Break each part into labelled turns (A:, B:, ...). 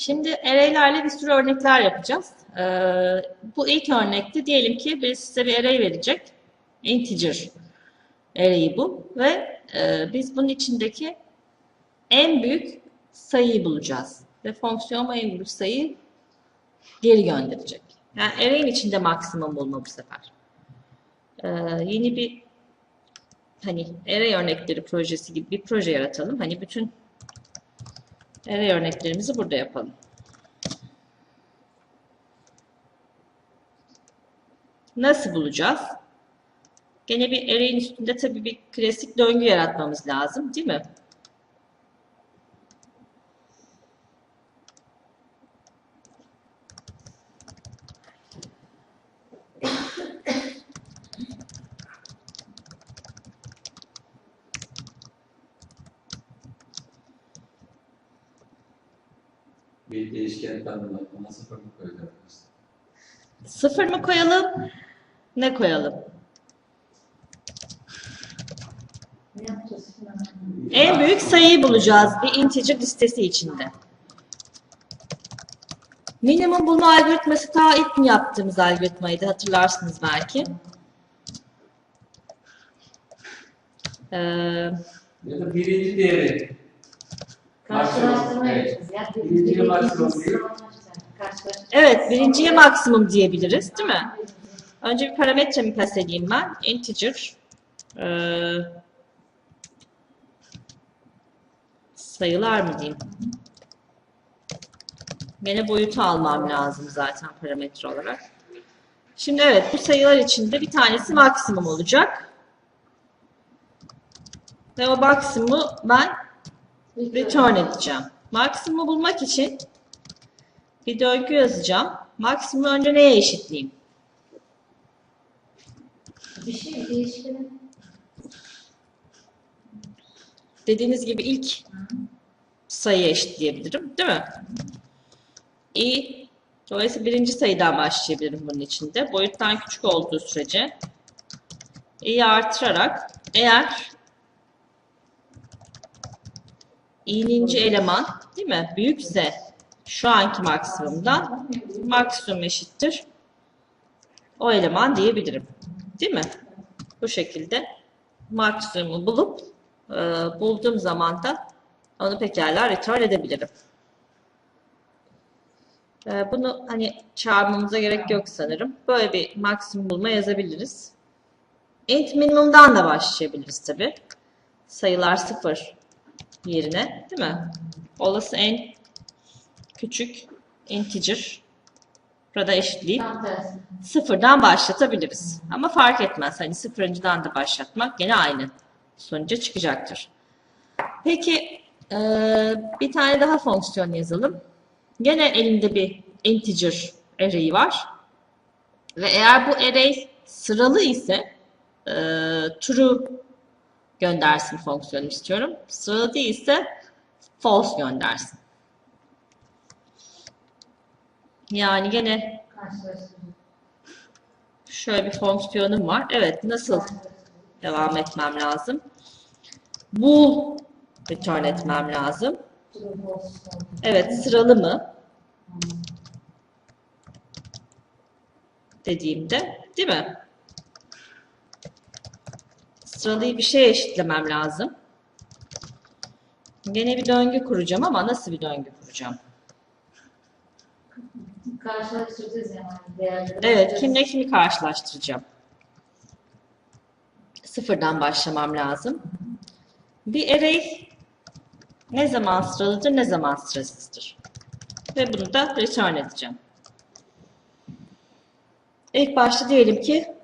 A: Şimdi array'lerle bir sürü örnekler yapacağız. Ee, bu ilk örnekte diyelim ki birisi size bir array verecek. Integer array'i bu ve e, biz bunun içindeki en büyük sayıyı bulacağız. Ve fonksiyon en büyük sayıyı geri gönderecek. Yani array'in içinde maksimum bulma bu sefer. Ee, yeni bir hani array örnekleri projesi gibi bir proje yaratalım. Hani bütün array örneklerimizi burada yapalım. Nasıl bulacağız? Gene bir array'in üstünde tabii bir klasik döngü yaratmamız lazım, değil mi?
B: Bir değişken tanımlar. Ona sıfır mı koyacağız?
A: Sıfır mı koyalım? Ne koyalım? En büyük sayıyı bulacağız bir integer listesi içinde. Minimum bulma algoritması ta ilk gün yaptığımız algoritmaydı hatırlarsınız belki. Ee,
B: Ya da birinci değeri.
C: Karşılaştırma
B: Evet.
C: yapacağız. Ya
B: Birinci
C: birinci
A: evet birinciye maksimum diyebiliriz değil mi? Önce bir parametremi pasedeyim ben. Integer ee, sayılar mı diyeyim? Gene boyutu almam lazım zaten parametre olarak. Şimdi evet bu sayılar içinde bir tanesi maksimum olacak. Ve o maksimumu ben return edeceğim. Maksimumu bulmak için bir döngü yazacağım. Maksimumu önce neye eşitleyeyim?
C: Bir şey değişkenin
A: Dediğiniz gibi ilk sayıya eşitleyebilirim, değil mi? i dolayısıyla birinci sayıdan başlayabilirim bunun içinde. Boyuttan küçük olduğu sürece i'yi artırarak eğer i'ninci eleman değil mi? Büyükse şu anki maksimumdan maksimum eşittir o eleman diyebilirim. Değil mi? Bu şekilde maksimumu bulup e, bulduğum zaman da onu pekala return edebilirim. E, bunu hani çağırmamıza gerek yok sanırım. Böyle bir maksimum bulma yazabiliriz. Int minimum'dan da başlayabiliriz tabi. Sayılar sıfır yerine değil mi? Olası en küçük integer burada eşitleyip sıfırdan başlatabiliriz. Ama fark etmez. Hani sıfırıncıdan da başlatmak gene aynı sonuca çıkacaktır. Peki eee, bir tane daha fonksiyon yazalım. Gene elimde bir integer array var. Ve eğer bu array sıralı ise eee true göndersin fonksiyonu istiyorum. Sıralı değilse false göndersin. Yani gene şöyle bir fonksiyonum var. Evet nasıl devam etmem lazım? Bool return etmem lazım. Evet sıralı mı? Dediğimde değil mi? Sıralıyı bir şeye eşitlemem lazım. Gene bir döngü kuracağım ama nasıl bir döngü kuracağım?
C: Karşılaştıracağız yani.
A: Evet, kimle kimi karşılaştıracağım? Sıfırdan başlamam lazım. Bir array ne zaman sıralıdır, ne zaman sırasızdır? Ve bunu da return edeceğim. İlk başta diyelim ki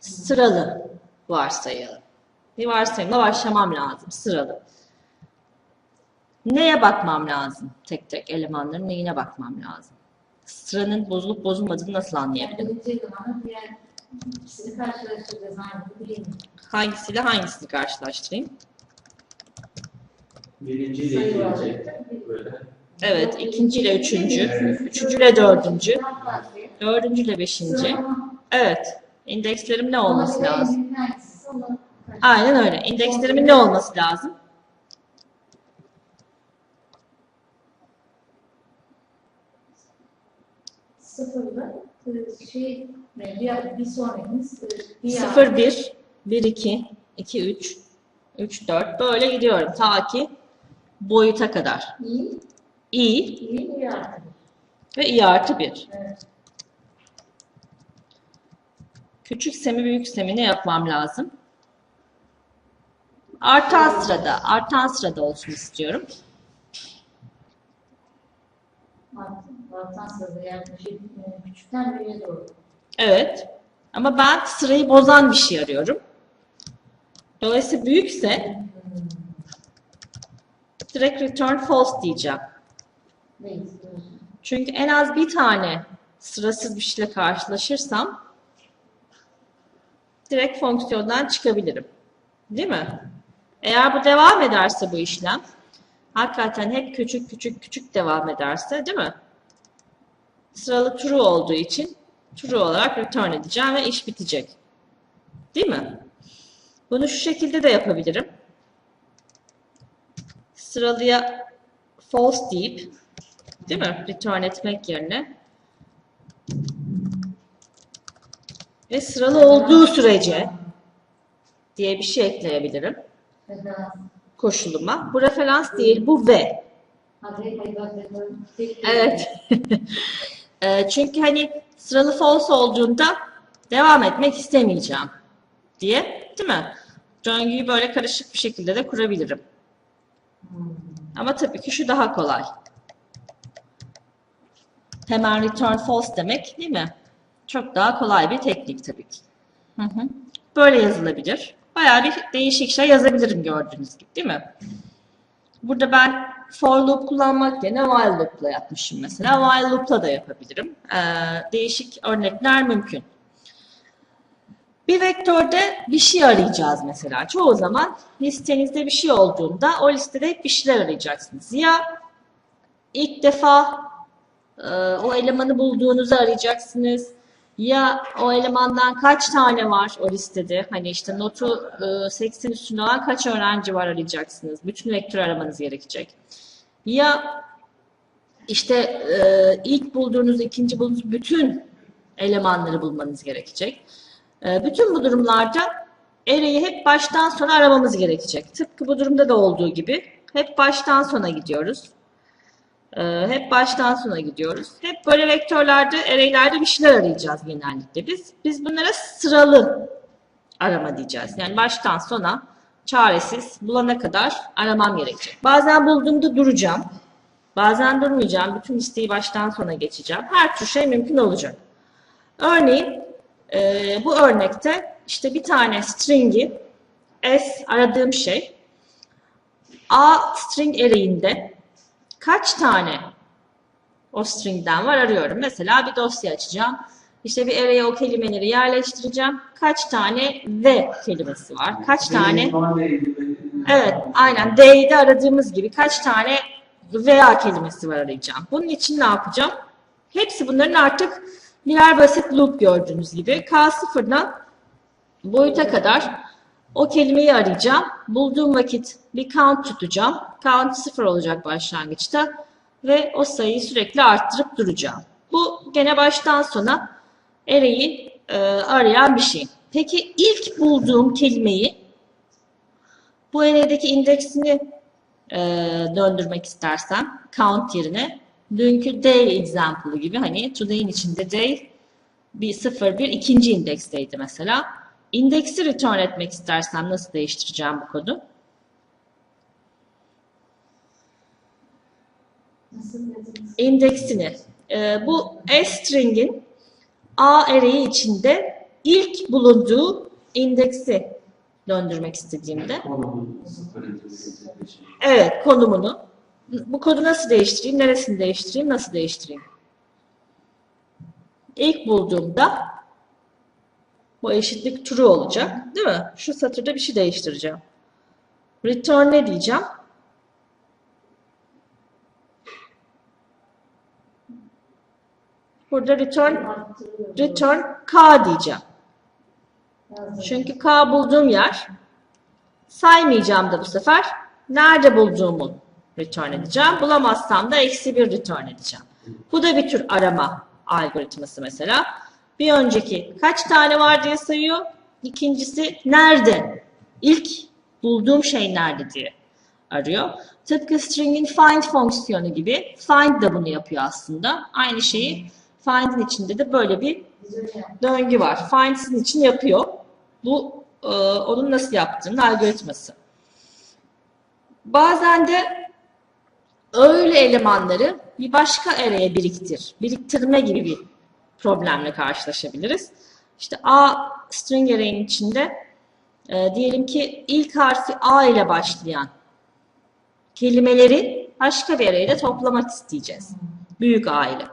A: sıralı varsayalım. Bir varsayımla başlamam lazım, sıralı. Neye bakmam lazım? Tek tek elemanların neyine bakmam lazım? Sıranın bozulup bozulmadığını nasıl anlayabilirim? Hangisiyle hangisini karşılaştırayım?
B: Birinci ile
C: Sayı var.
B: ikinci. Böyle.
A: Evet, ikinci ile üçüncü, üçüncü ile dördüncü,
C: Tam tersi.
A: dördüncü ile beşinci. Evet, indekslerim ne olması lazım? Aynen öyle. İndekslerimin ne olması lazım?
C: Sıfırla e, şey e, bir, bir sonrakimiz e, bir
A: 0, 1, 1, 2, 2, 3, 3, 4 böyle gidiyorum ta ki boyuta kadar. i
C: artı.
A: ve i artı 1.
C: Evet.
A: Küçük semi büyük semi ne yapmam lazım? Artan sırada, artan sırada olsun istiyorum.
C: Art- Sırada yaklaşık e, küçükten büyüğe doğru.
A: Evet. Ama ben sırayı bozan bir şey arıyorum. Dolayısıyla büyükse direkt return false diyeceğim. Çünkü en az bir tane sırasız bir şeyle karşılaşırsam direkt fonksiyondan çıkabilirim. Değil mi? Eğer bu devam ederse bu işlem, hakikaten hep küçük küçük küçük devam ederse, değil mi? Sıralı true olduğu için true olarak return edeceğim ve iş bitecek. Değil mi? Bunu şu şekilde de yapabilirim. Sıralıya false deyip Değil mi? Return etmek yerine. Ve sıralı olduğu sürece diye bir şey ekleyebilirim koşuluma. Bu referans değil, bu ve. Evet. Eee, Çünkü hani sıralı false olduğunda devam etmek istemeyeceğim diye, değil mi? Döngüyü böyle karışık bir şekilde de kurabilirim. Ama tabii ki şu daha kolay. Hemen return false demek değil mi? Çok daha kolay bir teknik tabii ki. Hı hı. Böyle yazılabilir. Bayağı bir değişik şey yazabilirim gördüğünüz gibi değil mi? Burada ben for loop kullanmak yerine while loop'la yapmışım mesela. While loop'la da yapabilirim. Ee, değişik örnekler mümkün. Bir vektörde bir şey arayacağız mesela. Çoğu zaman listenizde bir şey olduğunda o listede hep bir şeyler arayacaksınız. Ya ilk defa e, o elemanı bulduğunuzu arayacaksınız. Ya o elemandan kaç tane var o listede? Hani işte notu e, 80 üstünde olan kaç öğrenci var arayacaksınız. Bütün vektör aramanız gerekecek. Ya işte e, ilk bulduğunuz, ikinci bulduğunuz bütün elemanları bulmanız gerekecek. E, bütün bu durumlarda array'i hep baştan sona aramamız gerekecek. Tıpkı bu durumda da olduğu gibi hep baştan sona gidiyoruz. E, hep baştan sona gidiyoruz. Hep böyle vektörlerde, array'lerde bir şeyler arayacağız genellikle biz. Biz bunlara sıralı arama diyeceğiz. Yani baştan sona çaresiz bulana kadar aramam gerekecek. Bazen bulduğumda duracağım. Bazen durmayacağım. Bütün listeyi baştan sona geçeceğim. Her tür şey mümkün olacak. Örneğin e, bu örnekte işte bir tane string'i s aradığım şey a string array'inde kaç tane o string'den var arıyorum. Mesela bir dosya açacağım. İşte bir array'e o kelimeleri yerleştireceğim. Kaç tane ve kelimesi var? Kaç tane Evet, aynen. D'de aradığımız gibi kaç tane veya kelimesi var arayacağım. Bunun için ne yapacağım? Hepsi bunların artık birer basit loop gördüğünüz gibi. K0'dan boyuta kadar o kelimeyi arayacağım. Bulduğum vakit bir count tutacağım. Count 0 olacak başlangıçta ve o sayıyı sürekli arttırıp duracağım. Bu gene baştan sona array'i e, arayan bir şey. Peki ilk bulduğum kelimeyi bu array'deki indeksini e, döndürmek istersem count yerine dünkü day example'ı gibi hani today'in içinde day bir 0 bir ikinci indeksteydi mesela. İndeksi return etmek istersem nasıl değiştireceğim bu kodu? İndeksini. e, bu string'in A array'i içinde ilk bulunduğu indeksi döndürmek istediğimde evet konumunu bu kodu nasıl değiştireyim, neresini değiştireyim, nasıl değiştireyim? İlk bulduğumda bu eşitlik true olacak, değil mi? Şu satırda bir şey değiştireceğim. Return ne diyeceğim? Burada return return k diyeceğim. Çünkü k bulduğum yer saymayacağım da bu sefer. Nerede bulduğumu return edeceğim. Bulamazsam da eksi bir return edeceğim. Bu da bir tür arama algoritması mesela. Bir önceki kaç tane var diye sayıyor. İkincisi nerede? İlk bulduğum şey nerede diye arıyor. Tıpkı string'in find fonksiyonu gibi find da bunu yapıyor aslında. Aynı şeyi find'in içinde de böyle bir döngü var. Find sizin için yapıyor. Bu e, onun nasıl yaptığının algoritması. Bazen de öyle elemanları bir başka araya biriktir. Biriktirme gibi bir problemle karşılaşabiliriz. İşte A string array'in içinde e, diyelim ki ilk harfi A ile başlayan kelimeleri başka bir araya toplamak isteyeceğiz. Büyük A ile.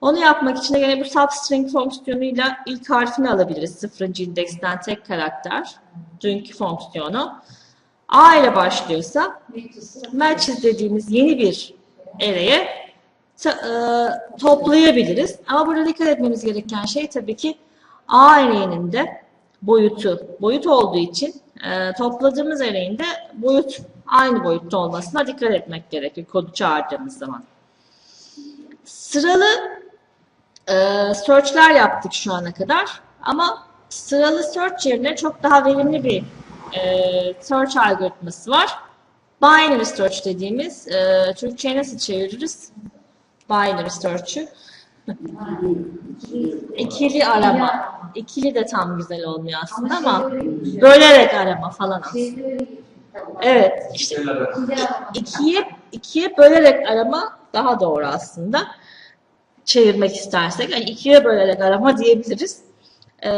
A: Onu yapmak için de yine bu substring fonksiyonuyla ilk harfini alabiliriz. Sıfırıncı indeksten tek karakter. Dünkü fonksiyonu. A ile başlıyorsa matches dediğimiz yeni bir array'e e, toplayabiliriz. Ama burada dikkat etmemiz gereken şey tabii ki A array'inin de boyutu. Boyut olduğu için e, topladığımız array'in de boyut aynı boyutta olmasına dikkat etmek gerekir kodu çağırdığımız zaman. Sıralı e, search'ler yaptık şu ana kadar ama sıralı search yerine çok daha verimli bir e, search algoritması var. Binary search dediğimiz, e, Türkçe'ye nasıl çeviririz? Binary search'ü. İkili arama. İkili de tam güzel olmuyor aslında ama bölerek arama falan aslında. Evet, işte ikiye ikiye bölerek arama daha doğru aslında. Çevirmek istersek yani ikiye bölerek arama diyebiliriz. Ee,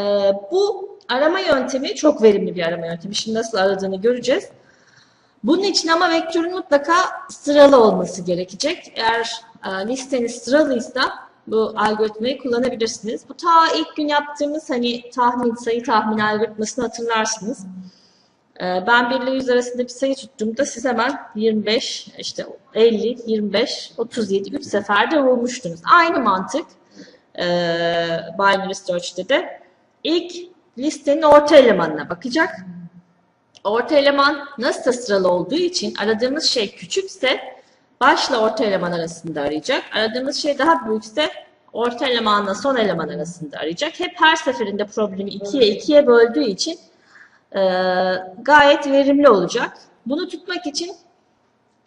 A: bu arama yöntemi çok verimli bir arama yöntemi. Şimdi nasıl aradığını göreceğiz. Bunun için ama vektörün mutlaka sıralı olması gerekecek. Eğer listeniz sıralıysa bu algoritmayı kullanabilirsiniz. Bu ta ilk gün yaptığımız hani tahmin, sayı tahmin algoritmasını hatırlarsınız. Ee, Ben 1 ile 100 arasında bir sayı tuttuğumda siz hemen 25, işte 50, 25, 37, 3 seferde vurmuştunuz. Aynı mantık e, binary search'te de ilk listenin orta elemanına bakacak. Orta eleman nasıl sıralı olduğu için aradığımız şey küçükse başla orta eleman arasında arayacak. Aradığımız şey daha büyükse orta elemanla son eleman arasında arayacak. Hep her seferinde problemi ikiye ikiye böldüğü için e, gayet verimli olacak. Bunu tutmak için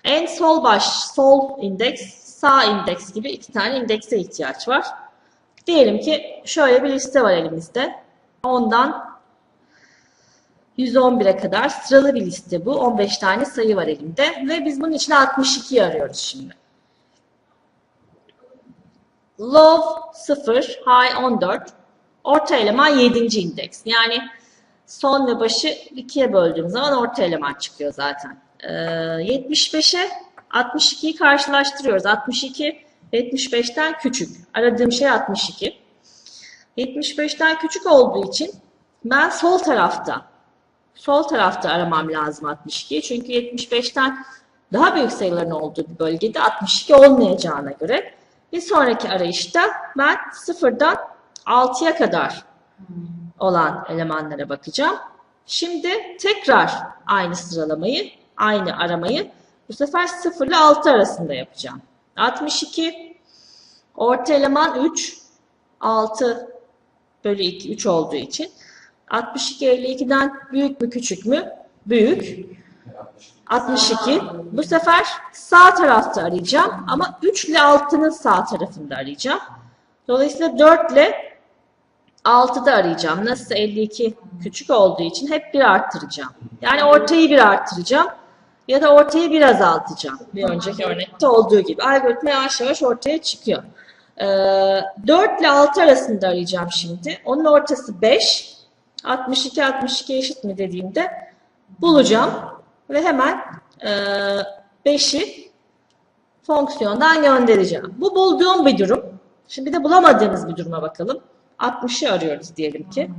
A: en sol baş, sol indeks, sağ indeks gibi iki tane indekse ihtiyaç var. Diyelim ki şöyle bir liste var elimizde. Ondan 111'e kadar sıralı bir liste bu. 15 tane sayı var elimde ve biz bunun içine 62 arıyoruz şimdi. Low 0, high 14, orta eleman 7. indeks. Yani son ve başı 2'ye böldüğüm zaman orta eleman çıkıyor zaten. Ee, 75'e 62'yi karşılaştırıyoruz. 62 75'ten küçük. Aradığım şey 62. 75'ten küçük olduğu için ben sol tarafta sol tarafta aramam lazım 62'yi. Çünkü 75'ten daha büyük sayıların olduğu bir bölgede 62 olmayacağına göre bir sonraki arayışta ben sıfırdan 6'ya kadar olan elemanlara bakacağım. Şimdi tekrar aynı sıralamayı, aynı aramayı bu sefer 0 ile 6 arasında yapacağım. 62 orta eleman 3 6 bölü 2 3 olduğu için 62 52'den büyük mü küçük mü? Büyük. 62. Bu sefer sağ tarafta arayacağım ama 3 ile 6'nın sağ tarafında arayacağım. Dolayısıyla 4 ile 6'da arayacağım. Nasıl 52 küçük olduğu için hep bir arttıracağım. Yani ortayı bir arttıracağım ya da ortayı bir azaltacağım. Bir önceki örnekte olduğu gibi. Algoritma yavaş yavaş ortaya çıkıyor. Ee, 4 ile 6 arasında arayacağım şimdi. Onun ortası 5. 62 62 eşit mi dediğimde bulacağım ve hemen e, 5'i fonksiyondan göndereceğim. Bu bulduğum bir durum. Şimdi de bulamadığımız bir duruma bakalım. 60'ı arıyoruz diyelim ki.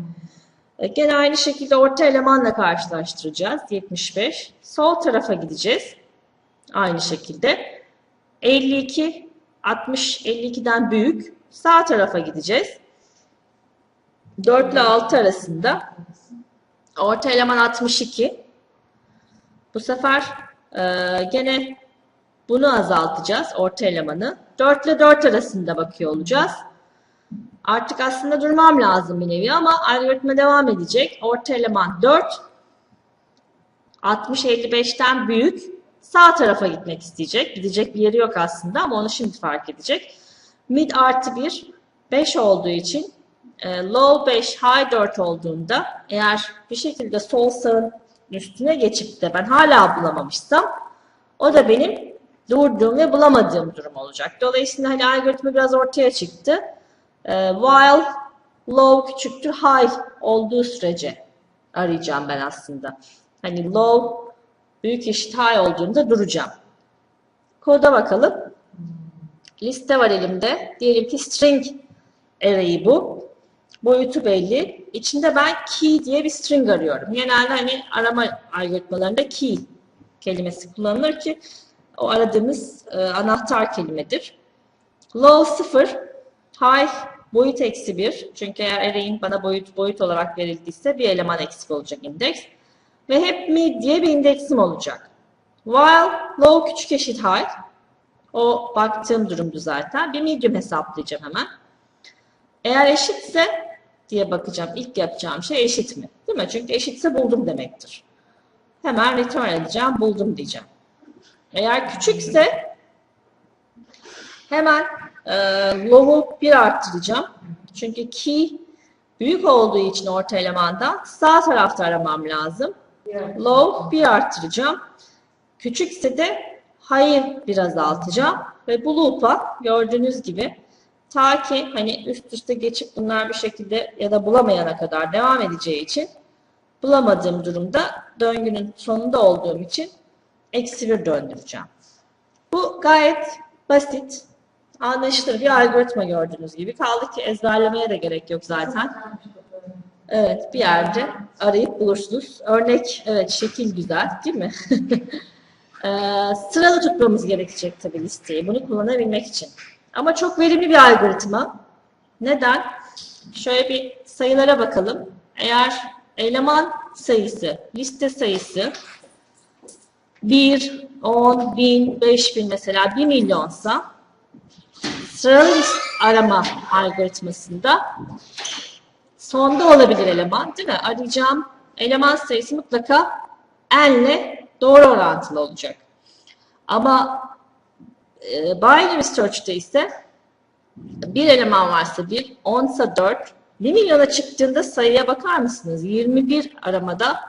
A: E, Gene aynı şekilde orta elemanla karşılaştıracağız. 75. Sol tarafa gideceğiz. Aynı şekilde. 52, 60, 52'den büyük. Sağ tarafa gideceğiz. 4 ile 6 arasında. Orta eleman 62. Bu sefer e, gene bunu azaltacağız. Orta elemanı. 4 ile 4 arasında bakıyor olacağız. Artık aslında durmam lazım bir nevi ama algoritma devam edecek. Orta eleman 4. 60-55'ten büyük. Sağ tarafa gitmek isteyecek. Gidecek bir yeri yok aslında ama onu şimdi fark edecek. Mid artı 1 5 olduğu için e, low 5 high 4 olduğunda eğer bir şekilde sol sağın üstüne geçip de ben hala bulamamışsam o da benim durduğum ve bulamadığım durum olacak. Dolayısıyla hani algoritma biraz ortaya çıktı. E, while low küçüktür high olduğu sürece arayacağım ben aslında. Hani low büyük eşit high olduğunda duracağım. Koda bakalım. Liste var elimde. Diyelim ki string array'i bu. Boyutu belli. İçinde ben key diye bir string arıyorum. Genelde hani arama algoritmalarında key kelimesi kullanılır ki o aradığımız e, anahtar kelimedir. Low 0, high boyut eksi 1. Çünkü eğer array'in bana boyut boyut olarak verildiyse bir eleman eksik olacak indeks. Ve hep mid diye bir indeksim olacak. While low küçük eşit high. O baktığım durumdu zaten. Bir medium hesaplayacağım hemen. Eğer eşitse diye bakacağım. İlk yapacağım şey eşit mi? Değil mi? Çünkü eşitse buldum demektir. Hemen return edeceğim. Buldum diyeceğim. Eğer küçükse hemen e, low'u 1 arttıracağım. Çünkü key büyük olduğu için orta elemandan sağ tarafta aramam lazım. Low 1 arttıracağım. Küçükse de high'ı biraz azaltacağım. Ve bu loop'a gördüğünüz gibi ta ki hani üst üste geçip bunlar bir şekilde ya da bulamayana kadar devam edeceği için bulamadığım durumda döngünün sonunda olduğum için eksi bir döndüreceğim. Bu gayet basit, anlaşılır bir algoritma gördüğünüz gibi. Kaldı ki ezberlemeye de gerek yok zaten. Evet, bir yerde arayıp bulursunuz. Örnek, evet şekil güzel değil mi? Ee, sıralı tutmamız gerekecek tabii listeyi bunu kullanabilmek için. Ama çok verimli bir algoritma. Neden? Şöyle bir sayılara bakalım. Eğer eleman sayısı, liste sayısı 1, 10, 1000, 5000 mesela 1 milyonsa sıralı arama algoritmasında sonda olabilir eleman değil mi? Arayacağım eleman sayısı mutlaka n'le doğru orantılı olacak. Ama e, binary search'te ise bir eleman varsa 1, 10 ise 4, 1 milyona çıktığında sayıya bakar mısınız? 21 aramada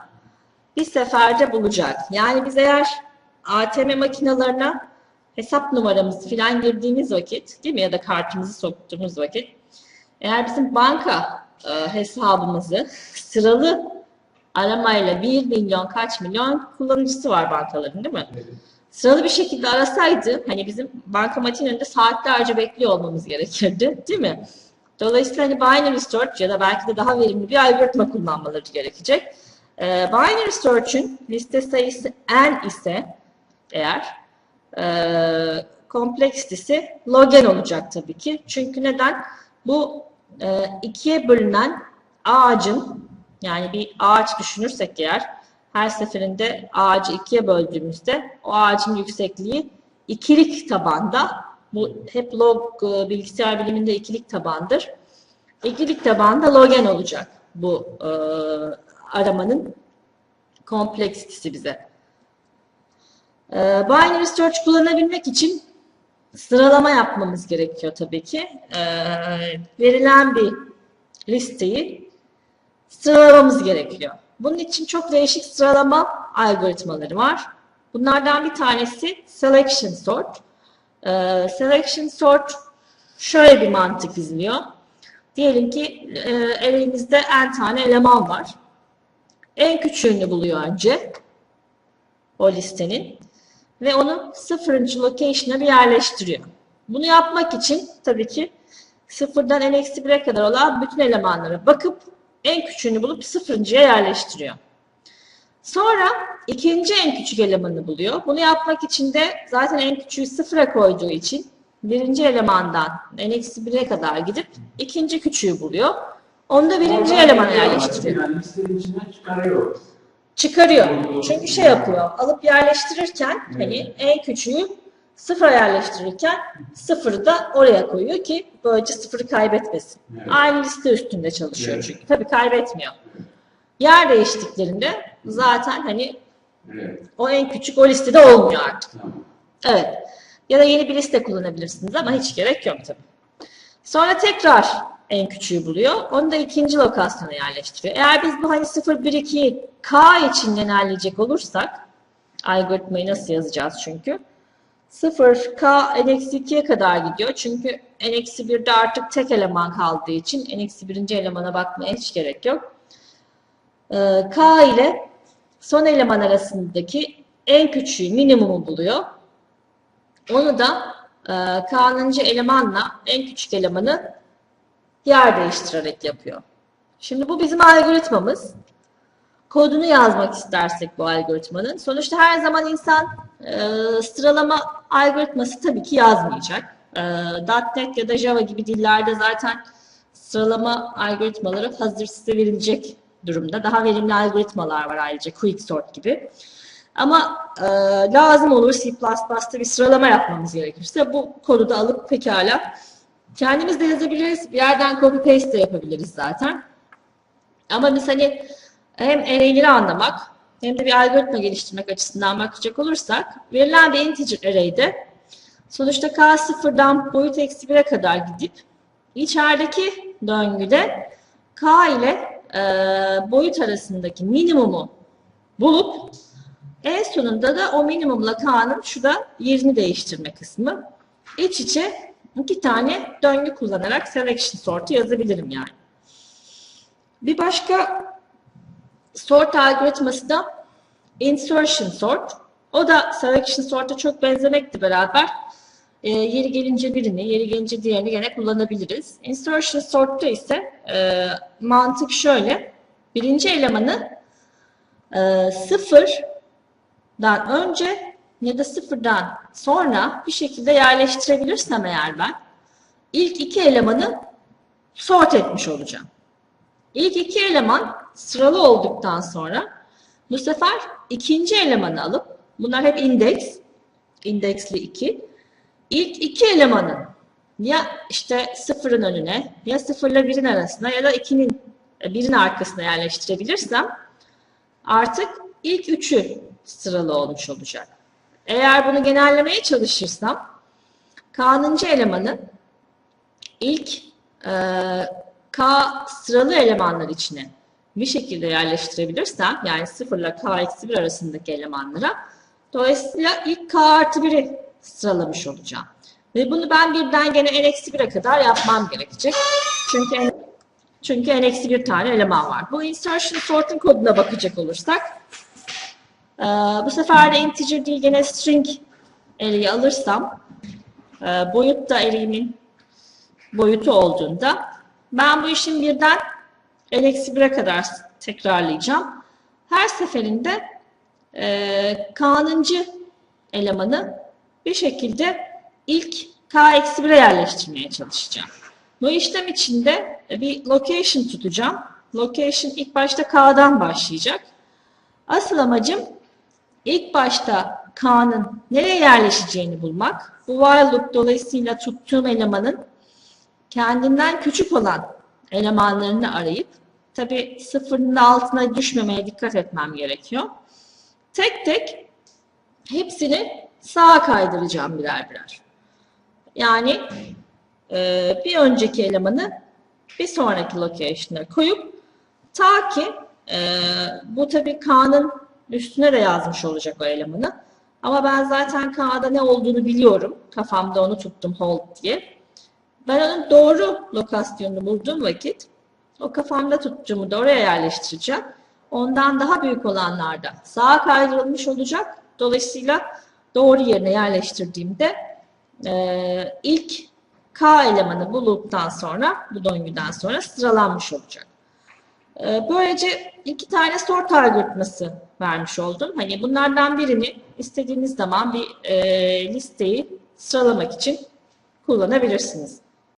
A: bir seferde bulacak. Yani biz eğer ATM makinalarına hesap numaramızı filan girdiğimiz vakit, değil mi? Ya da kartımızı soktuğumuz vakit, eğer bizim banka e, hesabımızı sıralı aramayla 1 milyon kaç milyon kullanıcısı var bankaların değil mi? Sıralı bir şekilde arasaydı hani bizim bankamatiğin önünde saatlerce bekliyor olmamız gerekirdi değil mi? Dolayısıyla hani binary search ya da belki de daha verimli bir algoritma kullanmaları gerekecek. Ee, binary search'ün liste sayısı n ise eğer e, kompleksitesi logen olacak tabii ki. Çünkü neden? Bu e, ikiye bölünen ağacın yani bir ağaç düşünürsek eğer her seferinde ağacı ikiye böldüğümüzde o ağacın yüksekliği ikilik tabanda. Bu hep log e, bilgisayar biliminde ikilik tabandır. İkilik tabanda logen olacak bu e, aramanın kompleksitesi bize. E, binary search kullanabilmek için sıralama yapmamız gerekiyor tabii ki. E, verilen bir listeyi sıralamamız gerekiyor. Bunun için çok değişik sıralama algoritmaları var. Bunlardan bir tanesi selection sort. Ee, selection sort şöyle bir mantık izliyor. Diyelim ki e, elimizde n tane eleman var. En küçüğünü buluyor önce o listenin ve onu sıfırıncı location'a bir yerleştiriyor. Bunu yapmak için tabii ki sıfırdan n eksi 1'e kadar olan bütün elemanlara bakıp en küçüğünü bulup sıfırıncıya yerleştiriyor. Sonra ikinci en küçük elemanı buluyor. Bunu yapmak için de zaten en küçüğü sıfıra koyduğu için birinci elemandan en eksi 1'e kadar gidip ikinci küçüğü buluyor. Onu da birinci elemana yerleştiriyor. Çıkarıyor. Çünkü şey yapıyor. Alıp yerleştirirken hani en küçüğü sıfıra yerleştirirken sıfırı da oraya koyuyor ki böylece sıfırı kaybetmesin.
B: Evet.
A: Aynı liste üstünde çalışıyor
B: Evet.
A: çünkü. Tabii kaybetmiyor. Yer değiştiklerinde zaten hani
B: Evet.
A: o en küçük o listede olmuyor artık.
B: Tamam.
A: Evet. Ya da yeni bir liste kullanabilirsiniz ama hiç gerek yok tabii. Sonra tekrar en küçüğü buluyor. Onu da ikinci lokasyona yerleştiriyor. Eğer biz bu hani 0, 1, 2'yi K için genelleyecek olursak algoritmayı nasıl yazacağız çünkü? 0, K, n-2'ye kadar gidiyor. Çünkü n-1'de artık tek eleman kaldığı için n-1. elemana bakmaya hiç gerek yok. Ee, K ile son eleman arasındaki en küçüğü minimumu buluyor. Onu da e, K'nıncı elemanla en küçük elemanı yer değiştirerek yapıyor. Şimdi bu bizim algoritmamız. Kodunu yazmak istersek bu algoritmanın. Sonuçta her zaman insan e, sıralama algoritması tabii ki yazmayacak. E, .NET ya da Java gibi dillerde zaten sıralama algoritmaları hazır size verilecek durumda. Daha verimli algoritmalar var ayrıca Quicksort gibi. Ama e, lazım olur C++'da bir sıralama yapmamız gerekirse bu kodu da alıp pekala kendimiz de yazabiliriz. Bir yerden copy paste de yapabiliriz zaten. Ama biz hani hem array'leri anlamak hem de bir algoritma geliştirmek açısından bakacak olursak verilen bir integer array'de sonuçta k sıfırdan boyut eksi 1'e kadar gidip içerideki döngüde k ile e, boyut arasındaki minimumu bulup en sonunda da o minimumla k'nın şurada yerini değiştirme kısmı. İç içe iki tane döngü kullanarak selection sort'u yazabilirim yani. Bir başka sort algoritması da insertion sort. O da selection sort'a çok benzemekle beraber e, yeri gelince birini, yeri gelince diğerini gene kullanabiliriz. Insertion sort'ta ise e, mantık şöyle. Birinci elemanı e, sıfırdan önce ya da sıfırdan sonra bir şekilde yerleştirebilirsem eğer ben ilk iki elemanı sort etmiş olacağım. İlk iki eleman sıralı olduktan sonra bu sefer ikinci elemanı alıp bunlar hep indeks, indeksli iki. İlk iki elemanın ya işte sıfırın önüne ya sıfırla birin arasına ya da ikinin birin arkasına yerleştirebilirsem artık ilk üçü sıralı olmuş olacak. Eğer bunu genellemeye çalışırsam K'nıncı elemanı ilk e, K sıralı elemanlar içine bir şekilde yerleştirebilirsem yani 0 ile K eksi 1 arasındaki elemanlara dolayısıyla ilk K artı 1'i sıralamış olacağım. Ve bunu ben birden gene n eksi 1'e kadar yapmam gerekecek. Çünkü n, çünkü n eksi 1 tane eleman var. Bu insertion sort'un koduna bakacak olursak ee, bu sefer de integer değil gene string array'i alırsam e, boyut da array'imin boyutu olduğunda ben bu işin birden n-1'e kadar tekrarlayacağım. Her seferinde e, k'nıncı elemanı bir şekilde ilk k-1'e yerleştirmeye çalışacağım. Bu işlem içinde bir location tutacağım. Location ilk başta k'dan başlayacak. Asıl amacım ilk başta K'nın nereye yerleşeceğini bulmak. Bu while loop dolayısıyla tuttuğum elemanın kendinden küçük olan elemanlarını arayıp tabi sıfırın altına düşmemeye dikkat etmem gerekiyor. Tek tek hepsini sağa kaydıracağım birer birer. Yani e, bir önceki elemanı bir sonraki location'a koyup ta ki e, bu tabi K'nın üstüne de yazmış olacak o elemanı. Ama ben zaten K'da ne olduğunu biliyorum. Kafamda onu tuttum hold diye. Ben onun doğru lokasyonunu bulduğum vakit o kafamda tuttuğumu da oraya yerleştireceğim. Ondan daha büyük olanlarda sağa kaydırılmış olacak. Dolayısıyla doğru yerine yerleştirdiğimde e, ilk K elemanı bu loop'tan sonra, bu döngüden sonra sıralanmış olacak. E, böylece iki tane sort algoritması vermiş oldum. Hani bunlardan birini istediğiniz zaman bir e, listeyi sıralamak için kullanabilirsiniz.